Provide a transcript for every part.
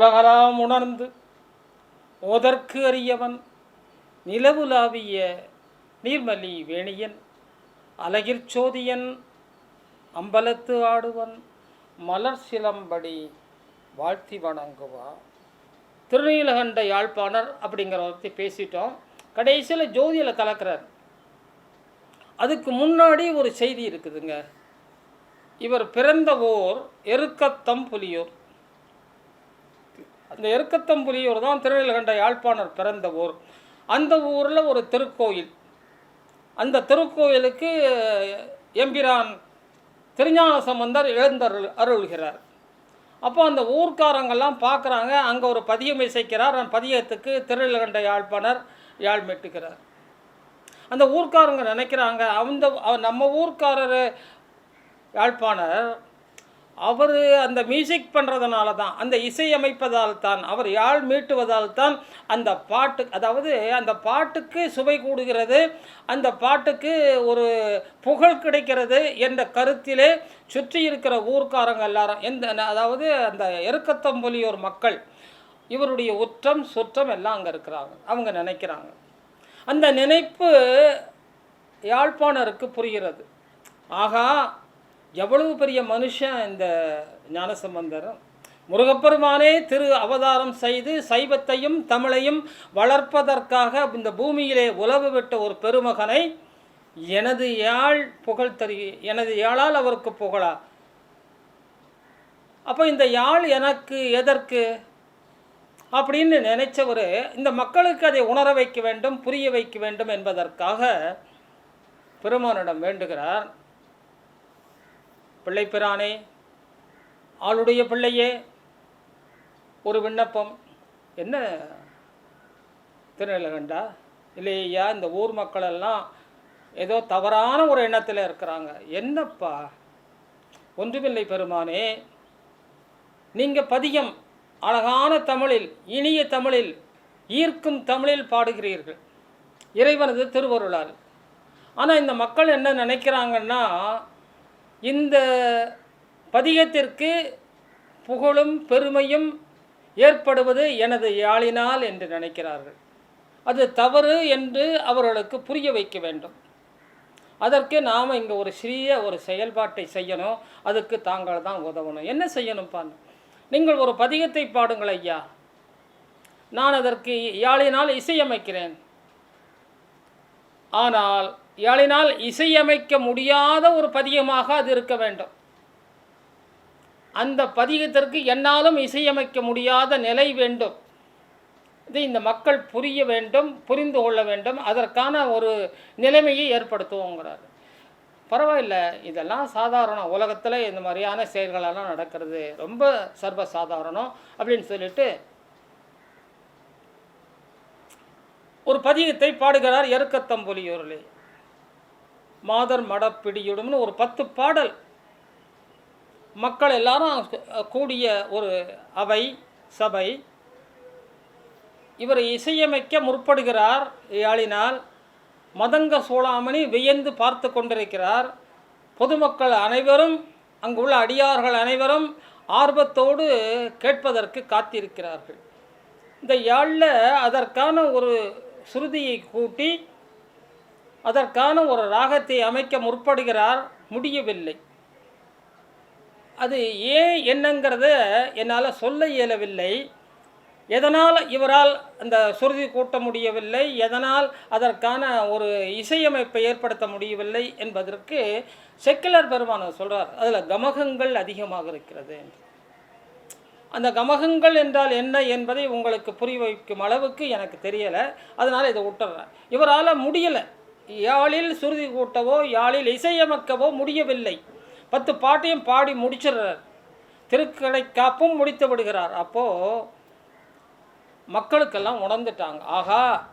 உலகலாம் உணர்ந்து ஓதற்கு அறியவன் நிலவுலாவிய நீர்மலி வேணியன் அலகிற்சோதியன் அம்பலத்து ஆடுவன் மலர் சிலம்படி வாழ்த்தி வணங்குவா. திருநீலகண்ட யாழ்ப்பாணர் அப்படிங்கிற பற்றி பேசிட்டோம். கடைசியில் ஜோதியில் கலக்கிறார். அதுக்கு முன்னாடி ஒரு செய்தி இருக்குதுங்க. இவர் பிறந்த ஊர் எருக்கத்தம் புலியூர். அந்த எருக்கத்தம்புலியூர் தான் திருநீலகண்ட யாழ்ப்பாணர் பிறந்த ஊர். அந்த ஊரில் ஒரு திருக்கோயில். அந்த திருக்கோயிலுக்கு எம்பிரான் திருஞான சம்பந்தர் எழுந்தருள் அருள்கிறார். அப்போ அந்த ஊர்க்காரங்கெல்லாம் பார்க்குறாங்க அங்கே ஒரு பதியம் இசைக்கிறார் அந்த பதியத்துக்கு திருநீலகண்ட யாழ்ப்பாணர் யாழ் மெட்டுக்கிறார் அந்த ஊர்க்காரங்க நினைக்கிறாங்க அந்த நம்ம ஊர்க்காரர் யாழ்ப்பாணர் அவர் அந்த மியூசிக் பண்ணுறதுனால தான் அந்த இசையமைப்பதால் தான் அவர் யாழ் மீட்டுவதால் தான் அந்த பாட்டு அதாவது அந்த பாட்டுக்கு சுவை கூடுகிறது அந்த பாட்டுக்கு ஒரு புகழ் கிடைக்கிறது என்ற கருத்திலே சுற்றி இருக்கிற ஊர்க்காரங்க எல்லாரும் எந்த அதாவது அந்த எருக்கத்தம்பொலியோர் மக்கள் இவருடைய உற்றம் சுற்றம் எல்லாம் அங்கே இருக்கிறாங்க அவங்க நினைக்கிறாங்க. அந்த நினைப்பு யாழ்ப்பாணருக்கு புரிகிறது. ஆகா எவ்வளவு பெரிய மனுஷன் இந்த ஞானசம்பந்தர் முருகப்பெருமானே திரு அவதாரம் செய்து சைவத்தையும் தமிழையும் வளர்ப்பதற்காக இந்த பூமியிலே உலவு விட்ட ஒரு பெருமகனை எனது யாழ் புகழ் தரு எனது யாழால் அவருக்கு புகழா? அப்போ இந்த யாழ் எனக்கு எதற்கு? அப்படின்னு நினைச்சவர் இந்த மக்களுக்கு அதை உணர வைக்க வேண்டும் புரிய வைக்க வேண்டும் என்பதற்காக பெருமானிடம் வேண்டுகிறார். பிள்ளைப்பிரானே ஆளுடைய பிள்ளையே ஒரு விண்ணப்பம். என்ன திருநிலகண்டா? இல்லையா இந்த ஊர் மக்களெல்லாம் ஏதோ தவறான ஒரு எண்ணத்தில் இருக்கிறாங்க. என்னப்பா? ஒன்றுமில்லை பெருமானே. நீங்கள் பதியம் அழகான தமிழில் இனிய தமிழில் ஈர்க்கும் தமிழில் பாடுகிறீர்கள். இறைவனது திருவருளால். ஆனால் இந்த மக்கள் என்ன நினைக்கிறாங்கன்னா இந்த பதிகத்திற்கு புகழும் பெருமையும் ஏற்படுவது எனது யாழினால் என்று நினைக்கிறார்கள். அது தவறு என்று அவர்களுக்கு புரிய வைக்க வேண்டும். அதற்கு நாம் இங்கே ஒரு சிறிய ஒரு செயல்பாட்டை செய்யணும். அதுக்கு தாங்கள் தான் உதவணும். என்ன செய்யணும்ப்பா? நீங்கள் ஒரு பதிகத்தை பாடுங்கள் ஐயா. நான் அதற்கு யாழினால் இசையமைக்கிறேன். ஆனால் யாழினால் இசையமைக்க முடியாத ஒரு பதிகமாக அது இருக்க வேண்டும். அந்த பதிகத்திற்கு என்னாலும் இசையமைக்க முடியாத நிலை வேண்டும். இது இந்த மக்கள் புரிய வேண்டும் புரிந்து கொள்ள வேண்டும் அதற்கான ஒரு நிலைமையை ஏற்படுத்துவோங்கிறார். பரவாயில்ல இதெல்லாம் சாதாரணம். உலகத்தில் இந்த மாதிரியான செயல்களெல்லாம் நடக்கிறது. ரொம்ப சர்வ சாதாரணம் அப்படின்னு சொல்லிட்டு ஒரு பதிகத்தை பாடுகிறார் எருக்கத்தம்பொலியூரிலே. மாதர் மடப்பிடியுடும்னு ஒரு பத்து பாடல். மக்கள் எல்லாரும் கூடிய ஒரு அவை சபை. இவர் இசையமைக்க முற்படுகிறார் யாழினால். மதங்க சூளாமணி வியந்து பார்த்து கொண்டிருக்கிறார். பொதுமக்கள் அனைவரும் அங்குள்ள அடியார்கள் அனைவரும் ஆர்வத்தோடு கேட்பதற்கு காத்திருக்கிறார்கள். இந்த யாழில் அதற்கான ஒரு சுருதியை கூட்டி அதற்கான ஒரு ராகத்தை அமைக்க முற்படுகிறார் முடியவில்லை. அது ஏன் என்னங்கிறத என்னால் சொல்ல இயலவில்லை. எதனால் இவரால் அந்த சுருதி கூட்ட முடியவில்லை? எதனால் அதற்கான ஒரு இசையமைப்பை ஏற்படுத்த முடியவில்லை என்பதற்கு செக்குலர் பெருமானர் சொல்கிறார் அதில் கமகங்கள் அதிகமாக இருக்கிறது. அந்த கமகங்கள் என்றால் என்ன என்பதை உங்களுக்கு புரிய வைக்கும் அளவுக்கு எனக்கு தெரியலை. அதனால் இதை விட்டுறேன் இவரால் முடியலை. யாழில் சுருதி கூட்டவோ யாழில் இசையமைக்கவோ முடியவில்லை. பத்து பாட்டையும் பாடி முடிச்சிடுறார். திருக்கடை காப்பும் முடித்து விடுகிறார். அப்போது மக்களுக்கெல்லாம் உணர்ந்துட்டாங்க. ஆகா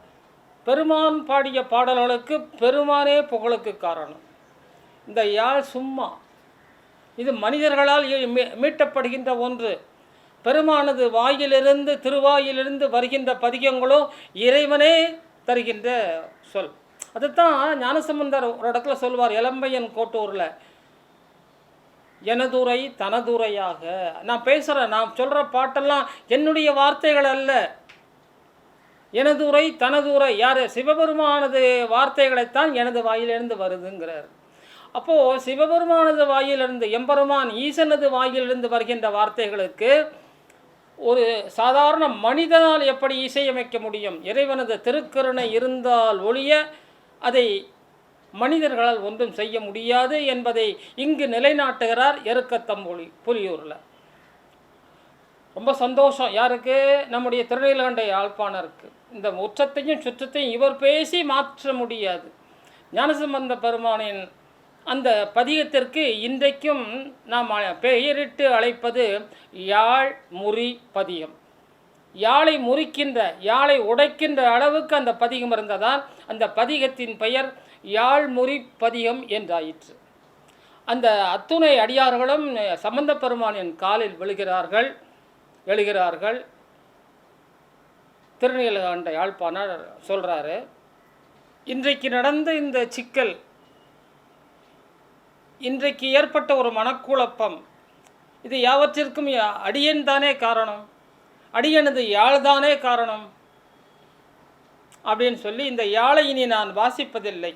பெருமான் பாடிய பாடல்களுக்கு பெருமானே புகழுக்கு காரணம். இந்த யாழ் சும்மா இது மனிதர்களால் இ- மீ- மீட்டப்படுகின்ற ஒன்று. பெருமானது வாயிலிருந்து திருவாயிலிருந்து வருகின்ற பதிகங்களும் இறைவனே தருகின்ற சொல். அதுதான் ஞானசம்பந்தர் ஒரு இடத்துல சொல்வார் இளம்பையன் கோட்டூரில் எனதுரை தனதுரையாக. நான் பேசுகிறேன் நான் சொல்கிற பாட்டெல்லாம் என்னுடைய வார்த்தைகள் அல்ல. எனதுரை தனதுரை யார்? சிவபெருமானது வார்த்தைகளைத்தான் எனது வாயிலிருந்து வருதுங்கிறார். அப்போது சிவபெருமானது வாயிலிருந்து எம்பெருமான் ஈசனது வாயிலிருந்து வருகின்ற வார்த்தைகளுக்கு ஒரு சாதாரண மனிதனால் எப்படி இசையமைக்க முடியும்? இறைவனது திருக்கருணை இருந்தால் ஒழிய அதை மனிதர்களால் ஒன்றும் செய்ய முடியாது என்பதை இங்கு நிலைநாட்டுகிறார் எருக்கத்தம்பொழி புலியூரில். ரொம்ப சந்தோஷம். யாருக்கு? நம்முடைய திருநீலகண்டை ஆழ்ப்பாணருக்கு இந்த உச்சத்தையும் சுற்றத்தையும் இவர் பேசி மாற்ற முடியாது. ஞானசம்பந்த பெருமானின் அந்த பதிகத்திற்கு இன்றைக்கும் நாம் பெயரிட்டு அழைப்பது யாழ் முறி பதியம் யாழை முறிக்கின்ற யாழை உடைக்கின்ற அளவுக்கு அந்த பதிகம் இருந்ததால் அந்த பதிகத்தின் பெயர் யாழ்முறி பதிகம் என்றாயிற்று. அந்த அத்துணை அடியார்களும் சம்பந்த பெருமானின் காலில் விழுகிறார்கள் எழுகிறார்கள். திருநீலகண்ட யாழ்ப்பாணர் சொல்கிறாரு இன்றைக்கு நடந்த இந்த சிக்கல் இன்றைக்கு ஏற்பட்ட ஒரு மனக்குழப்பம் இது யாவற்றிற்கும் யா- அடியேன் தானே காரணம்? அடியனது யாழ் தானே காரணம்? அப்படின்னு சொல்லி இந்த யாழை இனி நான் வாசிப்பதில்லை.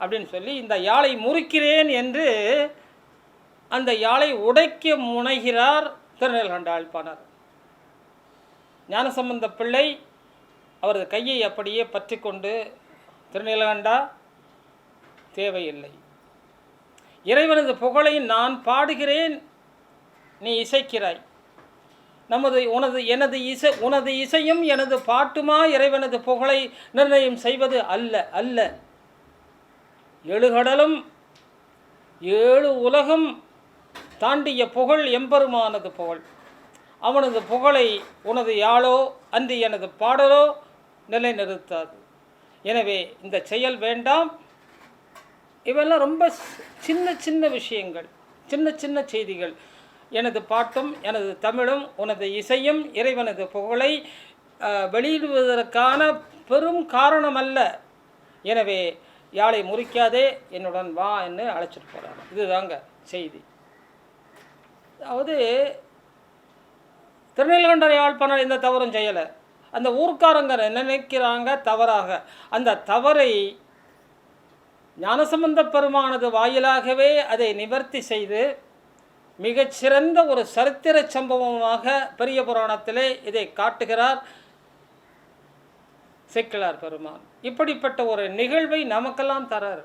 அப்படின்னு சொல்லி இந்த யாழை முறிக்கிறேன் என்று அந்த யாழை உடைக்க முனைகிறார் திருநெல்கண்ட ஆழ்ப்பாணர் ஞானசம்பந்த பிள்ளை அவரது கையை அப்படியே பற்றி கொண்டு திருநீலகண்டா தேவையில்லை. இறைவனது புகழை நான் பாடுகிறேன். நீ இசைக்கிறாய். நமது உனது எனது இசை உனது இசையும் எனது பாட்டுமா இறைவனது புகழை நிர்ணயம் செய்வது அல்ல அல்ல. எழுகடலும் ஏழு உலகம் தாண்டிய புகழ் எம்பெருமானது புகழ். அவனது புகழை உனது யாழோ அன்று எனது பாடலோ நிலைநிறுத்தாது. எனவே இந்த செயல் வேண்டாம். இவெல்லாம் ரொம்ப சின்ன சின்ன விஷயங்கள் சின்ன சின்ன செய்திகள். எனது பாட்டும் எனது தமிழும் உனது இசையும் இறைவனது புகழை வெளியிடுவதற்கான பெரும் காரணம் அல்ல எனவே யாழை முறிக்காதே என்னுடன் வா என்று அழைச்சிட்டு போகிறாங்க இதுதாங்க செய்தி. அதாவது திருநெல்கண்டர் யாழ்ப்பாணர் எந்த தவறும் செய்யலை. அந்த ஊர்க்காரங்க நினைக்கிறாங்க? தவறாக. அந்த தவறை ஞானசம்பந்த பெருமானது வாயிலாகவே அதை நிவர்த்தி செய்து மிகச்சிறந்த ஒரு சரித்திர சம்பவமாக பெரிய புராணத்திலே இதை காட்டுகிறார் சிக்கலார் பெருமான். இப்படிப்பட்ட ஒரு நிகழ்வை நமக்கெல்லாம் தரார்.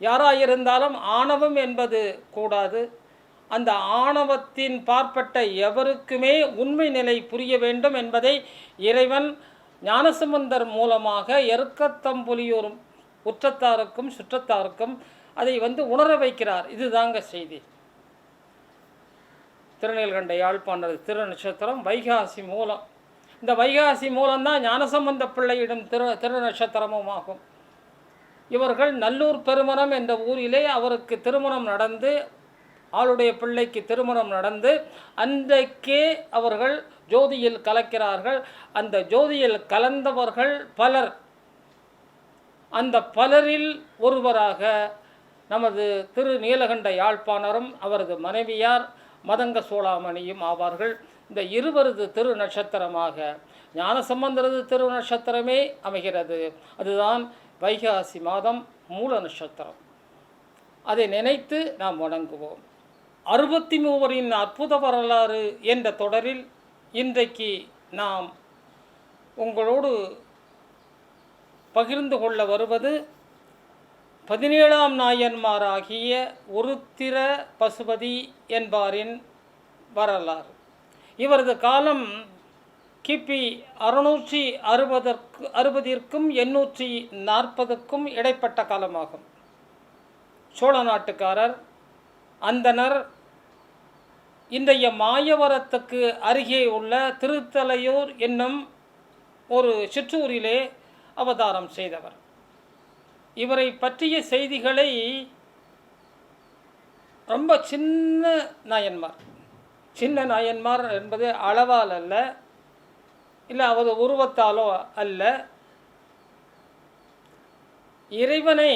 யாராயிருந்தாலும் ஆணவம் என்பது கூடாது. அந்த ஆணவத்தின் பார்ப்பட்ட எவருக்குமே உண்மை நிலை புரிய வேண்டும் என்பதை இறைவன் ஞானசம்பந்தர் மூலமாக எருக்கத்தம்புலியூர் உற்றத்தாருக்கும் சுற்றத்தாருக்கும் அதை வந்து உணர வைக்கிறார். இதுதாங்க செய்தி. திருநீல்கண்ட யாழ்ப்பாணர் திரு நட்சத்திரம் வைகாசி மூலம். இந்த வைகாசி மூலம்தான் ஞானசம்பந்த பிள்ளையிடம் திரு திரு நட்சத்திரமும் ஆகும். இவர்கள் நல்லூர் பெருமணம் என்ற ஊரிலே அவருக்கு திருமணம் நடந்து ஆளுடைய பிள்ளைக்கு திருமணம் நடந்து அன்றைக்கே அவர்கள் ஜோதியில் கலக்கிறார்கள். அந்த ஜோதியில் கலந்தவர்கள் பலர். அந்த பலரில் ஒருவராக நமது திரு நீலகண்ட யாழ்ப்பாணரும் அவரது மனைவியார் மதங்க சோழாமணியும் ஆவார்கள். இந்த இருவரது திரு நட்சத்திரமாக ஞானசம்பந்தரது திரு நட்சத்திரமே அமைகிறது. அதுதான் வைகாசி மாதம் மூல நட்சத்திரம். அதை நினைத்து நாம் வணங்குவோம். அறுபத்தி மூவரின் அற்புத வரலாறு என்ற தொடரில் இன்றைக்கு நாம் உங்களோடு பகிர்ந்து கொள்ள வருவது பதினேழாம் நாயன்மாராகிய உருத்திர பசுபதி என்பாரின் வரலாறு. இவரது காலம் கிபி அறுநூற்றி அறுபதற்கு அறுபதிற்கும் எண்ணூற்றி நாற்பதுக்கும் இடைப்பட்ட காலமாகும். சோழ நாட்டுக்காரர் அந்தனர் இன்றைய மாயவரத்துக்கு அருகே உள்ள திருத்தலையூர் என்னும் ஒரு சிற்றூரிலே அவதாரம் செய்தவர். இவரை பற்றிய செய்திகளை ரொம்ப சின்ன நாயன்மார். சின்ன நாயன்மார் என்பது அளவால் அல்ல இல்லை அவரது உருவத்தாலோ அல்ல. இறைவனை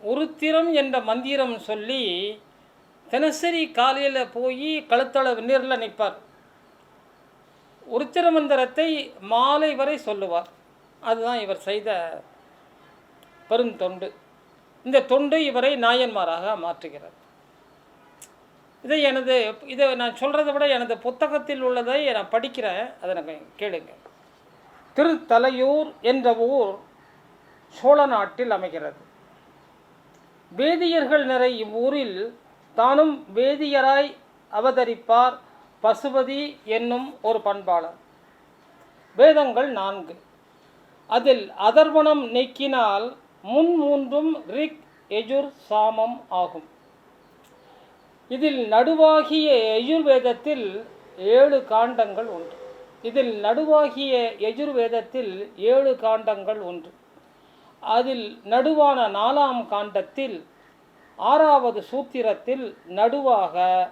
உருத்திரம் என்ற மந்திரம் சொல்லி தினசரி காலையில் போய் கழுத்தளவு நீரில் நிற்பார் உருத்திர மந்திரத்தை மாலை வரை சொல்லுவார். அதுதான் இவர் செய்த பெருந்தொண்டு. இந்த தொண்டு இவரை நாயன்மாராக மாற்றுகிறது. இதை எனது இதை நான் சொல்கிறத விட எனது புத்தகத்தில் உள்ளதை நான் படிக்கிறேன். அதை நான் கேளுங்க. திருத்தலையூர் என்ற ஊர் சோழ நாட்டில் அமைகிறது. வேதியர்கள் நிறை இவ்வூரில் தானும் வேதியராய் அவதரிப்பார். பசுபதி என்னும் ஒரு பண்பாளர். வேதங்கள் நான்கு. அதில் அதர்வணம் நீக்கினால் முன் மூன்றும் ரிக் எஜுர் சாமம் ஆகும். இதில் நடுவாகிய எஜுர்வேதத்தில் ஏழு காண்டங்கள் உண்டு. இதில் நடுவாகிய எஜுர்வேதத்தில் ஏழு காண்டங்கள் உண்டு. அதில் நடுவான நாலாம் காண்டத்தில் ஆறாவது சூத்திரத்தில் நடுவாக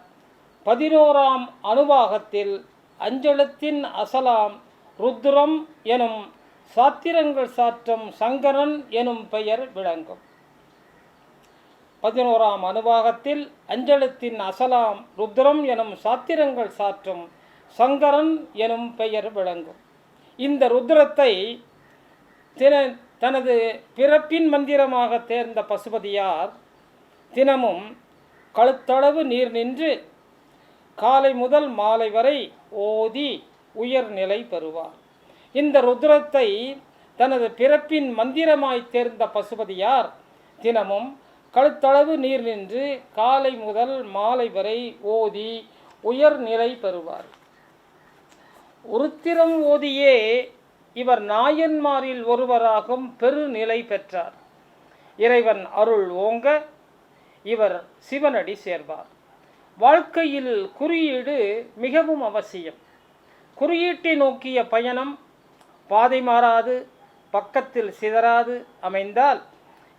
பதினோராம் அணுவாகத்தில் அஞ்சலத்தின் அசலாம் ருத்ரம் எனும் சாத்திரங்கள் சாற்றும் சங்கரன் எனும் பெயர் விளங்கும். பதினோராம் அனுபாகத்தில் அஞ்சலத்தின் அசலாம் ருத்ரம் எனும் சாத்திரங்கள் சாற்றும் சங்கரன் எனும் பெயர் விளங்கும். இந்த ருத்ரத்தை தின தனது பிறப்பின் மந்திரமாக தேர்ந்த பசுபதியார் தினமும் கழுத்தளவு நீர் நின்று காலை முதல் மாலை வரை ஓதி உயர்நிலை பெறுவார். இந்த ருத்ரத்தை தனது பிறப்பின் மந்திரமாய் தேர்ந்த பசுபதியார் தினமும் கழுத்தளவு நீர் நின்று காலை முதல் மாலை வரை ஓதி உயர்நிலை பெறுவார். உருத்திரம் ஓதியே இவர் நாயன்மாரில் ஒருவராகும் பெருநிலை பெற்றார். இறைவன் அருள் ஓங்க இவர் சிவனடி சேர்வார். வாழ்க்கையில் குறியீடு மிகவும் அவசியம். குறியீட்டை நோக்கிய பயணம் பாதை மாறாது பக்கத்தில் சிதறாது அமைந்தால்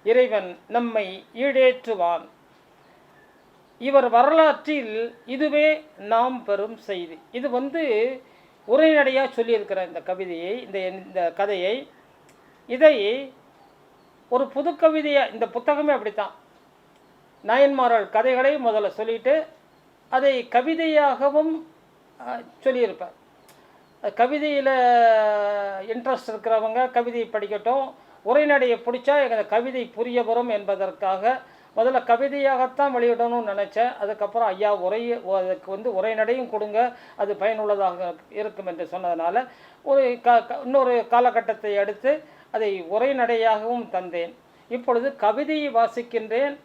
இறைவன் நம்மை ஈடேற்றுவான். இவர் வரலாற்றில் இதுவே நாம் பெறும் செய்தி. இது வந்து உரைநடையாக சொல்லியிருக்கிற இந்த கவிதையை இந்த இந்த கதையை. இதை ஒரு புது கவிதையாக இந்த புத்தகமே அப்படித்தான். நயன்மாரல் கதைகளை முதல்ல சொல்லிட்டு அதை கவிதையாகவும் சொல்லியிருப்பார். கவிதையில் இன்ட்ரெஸ்ட் இருக்கிறவங்க கவிதை படிக்கட்டும். உரைநடையை பிடிச்சா எங்கள் கவிதை புரிய வரும் என்பதற்காக முதல்ல கவிதையாகத்தான் வெளியிடணும்னு நினச்சேன். அதுக்கப்புறம் ஐயா உரை அதுக்கு வந்து உரைநடையும் கொடுங்க. அது பயனுள்ளதாக இருக்கும் என்று சொன்னதுனால ஒரு க க- இன்னொரு காலகட்டத்தை அடுத்து அதை உரைநடையாகவும் தந்தேன். இப்பொழுது கவிதையை வாசிக்கின்றேன்.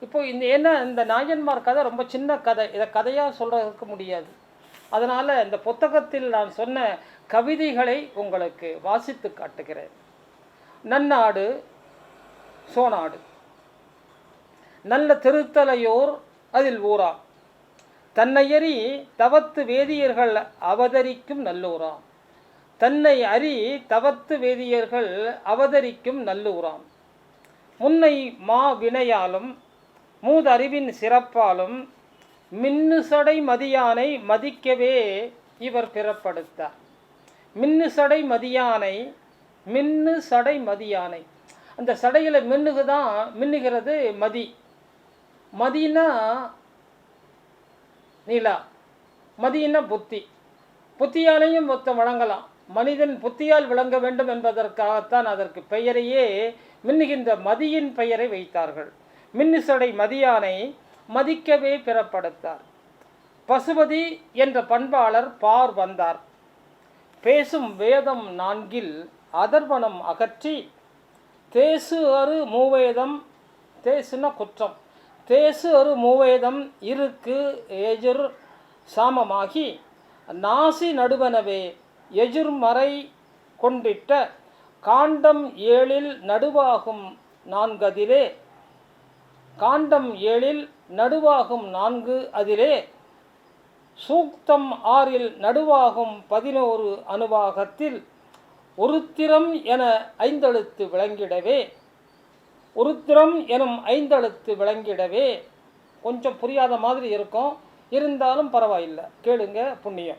இப்போ இந்த என்ன இந்த நாயன்மார் கதை ரொம்ப சின்ன கதை. இதை கதையாக சொல்கிறதுக்கு முடியாது. அதனால் இந்த புத்தகத்தில் நான் சொன்ன கவிதைகளை உங்களுக்கு வாசித்து காட்டுகிறேன். நன்னாடு சோனாடு. நல்ல திருத்தலையோர் அதில் ஊரா. தன்னையறி தவத்து வேதியர்கள் அவதரிக்கும் நல்லூராம் தன்னை அறி தவத்து வேதியர்கள் அவதரிக்கும் நல்லூராம் முன்னை மா வினையாலும் மூதறிவின் சிறப்பாலும் மின்னு சடை மதியானை மதிக்கவே இவர் பிறப்படுத்தார். மின்னு சடை மதியானை மின்னு சடை மதியானை. அந்த சடையில் மின்னுகு தான் மின்னுகிறது மதி. மதினா நிலா. மதினா புத்தி. புத்தியாலையும் மொத்தம் வழங்கலாம். மனிதன் புத்தியால் விளங்க வேண்டும் என்பதற்காகத்தான் அதற்கு பெயரையே மின்னுகின்ற மதியின் பெயரை வைத்தார்கள். மின்னுசடை மதியானை மதிக்கவே பிறப்படுத்தார். பசுபதி என்ற பண்பாளர் பார் வந்தார். பேசும் வேதம் நான்கில் அதர்வனம் அகற்றி தேசு அரு மூவேதம் தேசுன குற்றம். தேசு அரு மூவேதம் இருக்கு எஜுர் சாமமாகி நாசி நடுவனவே எஜுர்மறை கொண்டிட்ட காண்டம் ஏழில் நடுவாகும் நான்கதிலே காண்டம் ஏழில் நடுவாகும் நான்கு அதிலே சூக்தம் ஆறில் நடுவாகும் பதினோரு அணுவாகத்தில் ஒருத்திரம் என ஐந்தெழுத்து விளங்கிடவே ஒருத்திரம் எனும் ஐந்தெழுத்து விளங்கிடவே. கொஞ்சம் புரியாத மாதிரி இருக்கும். இருந்தாலும் பரவாயில்லை. கேளுங்க புண்ணியம்.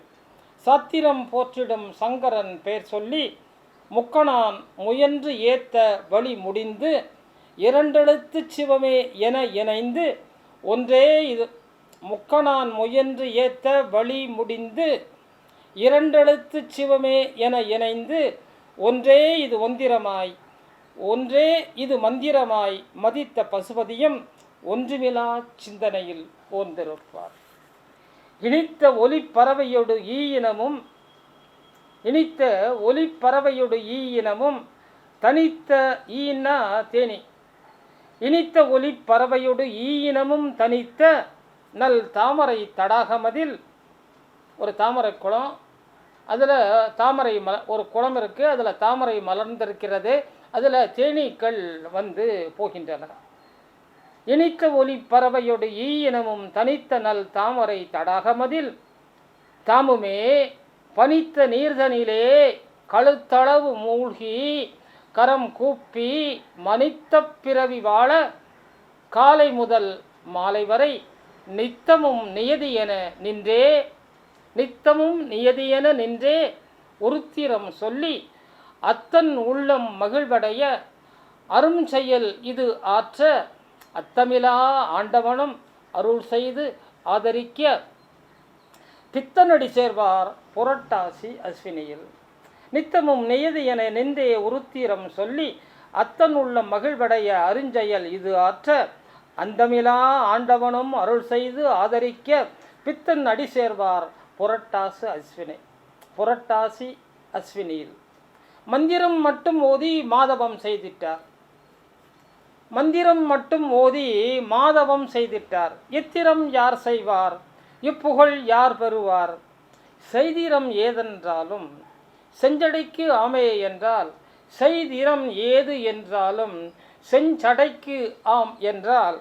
சத்திரம் போற்றிடும் சங்கரன் பெயர் சொல்லி முக்கணான் முயன்று ஏத்த வழி முடிந்து இரண்டெழுத்து சிவமே என இணைந்து ஒன்றே இது. முக்கணான் முயன்று ஏத்த வழி முடிந்து இரண்டெழுத்து சிவமே என இணைந்து ஒன்றே இது ஒந்திரமாய் ஒன்றே இது மந்திரமாய் மதித்த பசுபதியும் ஒன்றுமிலா சிந்தனையில் ஓர்ந்திருப்பார் இனித்த ஒலிப்பறவையொடு ஈயினமும் இனித்த ஒலிப்பறவையொடு ஈயினமும் தனித்த ஈனா தேனி. இனித்த ஒலிப்பறவையொடு பறவையோடு ஈயினமும் தனித்த நல் தாமரை தடாகமதில் ஒரு தாமரை குளம். அதில் தாமரை மல ஒரு குளம் இருக்குது அதில் தாமரை மலர்ந்திருக்கிறது. அதில் தேனீக்கள் வந்து போகின்றன. இனித்த ஒலி பறவையோடு ஈயினமும் தனித்த நல் தாமரை தடாகமதில் தாமுமே பனித்த நீர்தனிலே கழுத்தளவு மூழ்கி கரம் கூப்பி மனித்த பிறவி வாழ காலை முதல் மாலை வரை நித்தமும் நியதி என நின்றே நித்தமும் நியதி என நின்றே உருத்திரம் சொல்லி அத்தன் உள்ளம் மகிழ்வடைய அரும் செயல் இது ஆற்ற அத்தமிலா ஆண்டவனும் அருள் செய்து ஆதரிக்க. பித்தனடி சேர்வார் புரட்டாசி அஸ்வினியில். நித்தமும் நியதி என நின்றே உருத்திரம் சொல்லி அத்தன் உள்ள மகிழ்வடைய அருஞ்செயல் இது ஆற்ற அந்தமிலா ஆண்டவனும் அருள் செய்து ஆதரிக்க பித்தன் அடி சேர்வார் புரட்டாசு அஸ்வினி புரட்டாசி அஸ்வினியில். மந்திரம் மட்டும் ஓதி மாதவம் செய்திட்டார். மந்திரம் மட்டும் ஓதி மாதவம் செய்திட்டார். இத்திரம் யார் செய்வார்? இப்புகழ் யார் பெறுவார்? செய்திரம் ஏதென்றாலும் செஞ்சடைக்கு ஆமே என்றால் செய்திரம் ஏது என்றாலும் செஞ்சடைக்கு ஆம் என்றால்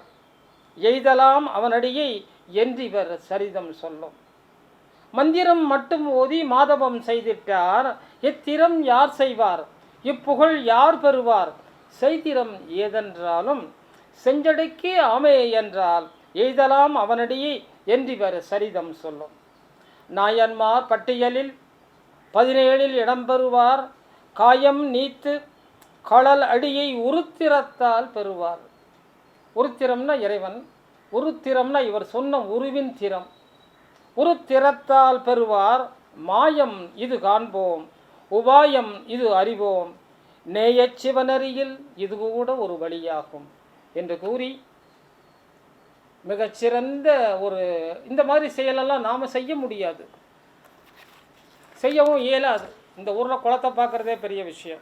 எய்தலாம் அவனடியை என்றிவர் சரிதம் சொல்லும். மந்திரம் மட்டும் ஓதி மாதவம் செய்திட்டார் இத்திரம் யார் செய்வார்? இப்புகழ் யார் பெறுவார்? செய்திரம் ஏதென்றாலும் செஞ்சடைக்கு ஆமே என்றால் எய்தலாம் அவனடியை என்றிவர் சரிதம் சொல்லும். நாயன்மார் பட்டியலில் பதினேழில் இடம்பெறுவார். காயம் நீத்து கடல் அடியை உருத்திரத்தால் பெறுவார். உருத்திரம்னா இறைவன். உருத்திரம்னா இவர் சொன்ன உருவின் திறம். உருத்திரத்தால் பெறுவார். மாயம் இது காண்போம். உபாயம் இது அறிவோம். நேயச் சிவனரியில் இது கூட ஒரு வழியாகும் என்று கூறி மிகச்சிறந்த ஒரு இந்த மாதிரி செயலெல்லாம் நாம் செய்ய முடியாது. செய்யவும் இயலாது. இந்த ஊரில் குளத்தை பார்க்குறதே பெரிய விஷயம்.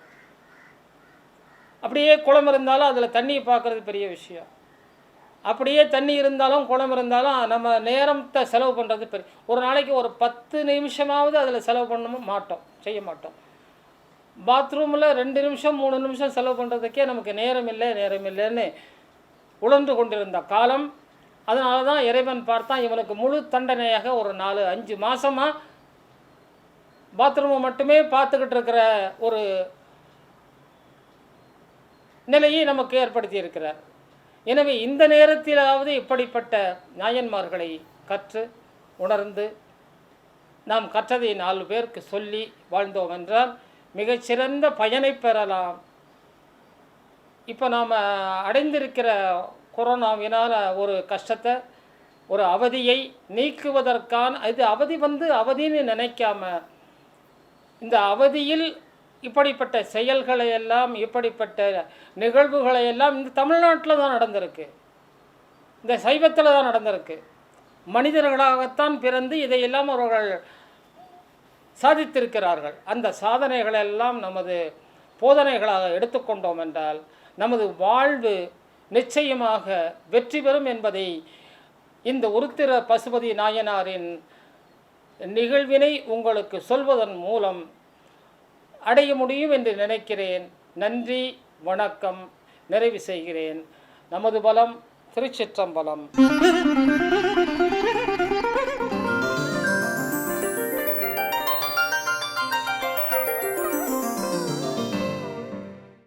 அப்படியே குளம் இருந்தாலும் அதில் தண்ணியை பார்க்குறது பெரிய விஷயம். அப்படியே தண்ணி இருந்தாலும் குளம் இருந்தாலும் நம்ம நேரத்தை செலவு பண்ணுறது பெரிய ஒரு நாளைக்கு ஒரு பத்து நிமிஷமாவது அதில் செலவு பண்ண மாட்டோம் செய்ய மாட்டோம். பாத்ரூமில் ரெண்டு நிமிஷம் மூணு நிமிஷம் செலவு பண்ணுறதுக்கே நமக்கு நேரம் இல்லை நேரம் இல்லைன்னு உழன்று கொண்டிருந்த காலம். அதனால தான் இறைவன் பார்த்தான் இவனுக்கு முழு தண்டனையாக ஒரு நாலு அஞ்சு மாதமாக பாத்ரூமை மட்டுமே பார்த்துக்கிட்டு இருக்கிற ஒரு நிலையை நமக்கு ஏற்படுத்தி இருக்கிறார் எனவே இந்த நேரத்திலாவது இப்படிப்பட்ட நாயன்மார்களை கற்று உணர்ந்து நாம் கற்றதை நாலு பேருக்கு சொல்லி வாழ்ந்தோம் என்றால் மிகச்சிறந்த பயனை பெறலாம். இப்போ நாம் அடைந்திருக்கிற கொரோனாவினால் ஒரு கஷ்டத்தை ஒரு அவதியை நீக்குவதற்கான இது அவதி வந்து அவதின்னு நினைக்காம இந்த அவதியில் இப்படிப்பட்ட செயல்களை எல்லாம் இப்படிப்பட்ட நிகழ்வுகளை எல்லாம் இந்த தமிழ்நாட்டில் தான் நடந்திருக்கு. இந்த சைவத்தில் தான் நடந்திருக்கு. மனிதர்களாகத்தான் பிறந்து இதையெல்லாம் அவர்கள் சாதித்திருக்கிறார்கள். அந்த சாதனைகளெல்லாம் நமது போதனைகளாக எடுத்துக்கொண்டோம் என்றால் நமது வாழ்வு நிச்சயமாக வெற்றி பெறும் என்பதை இந்த உருத்திர பசுபதி நாயனாரின் நிகழ்வினை உங்களுக்கு சொல்வதன் மூலம் அடைய முடியும் என்று நினைக்கிறேன். நன்றி வணக்கம். நிறைவு செய்கிறேன். நமது பலம் திருச்சிற்றம்பலம்.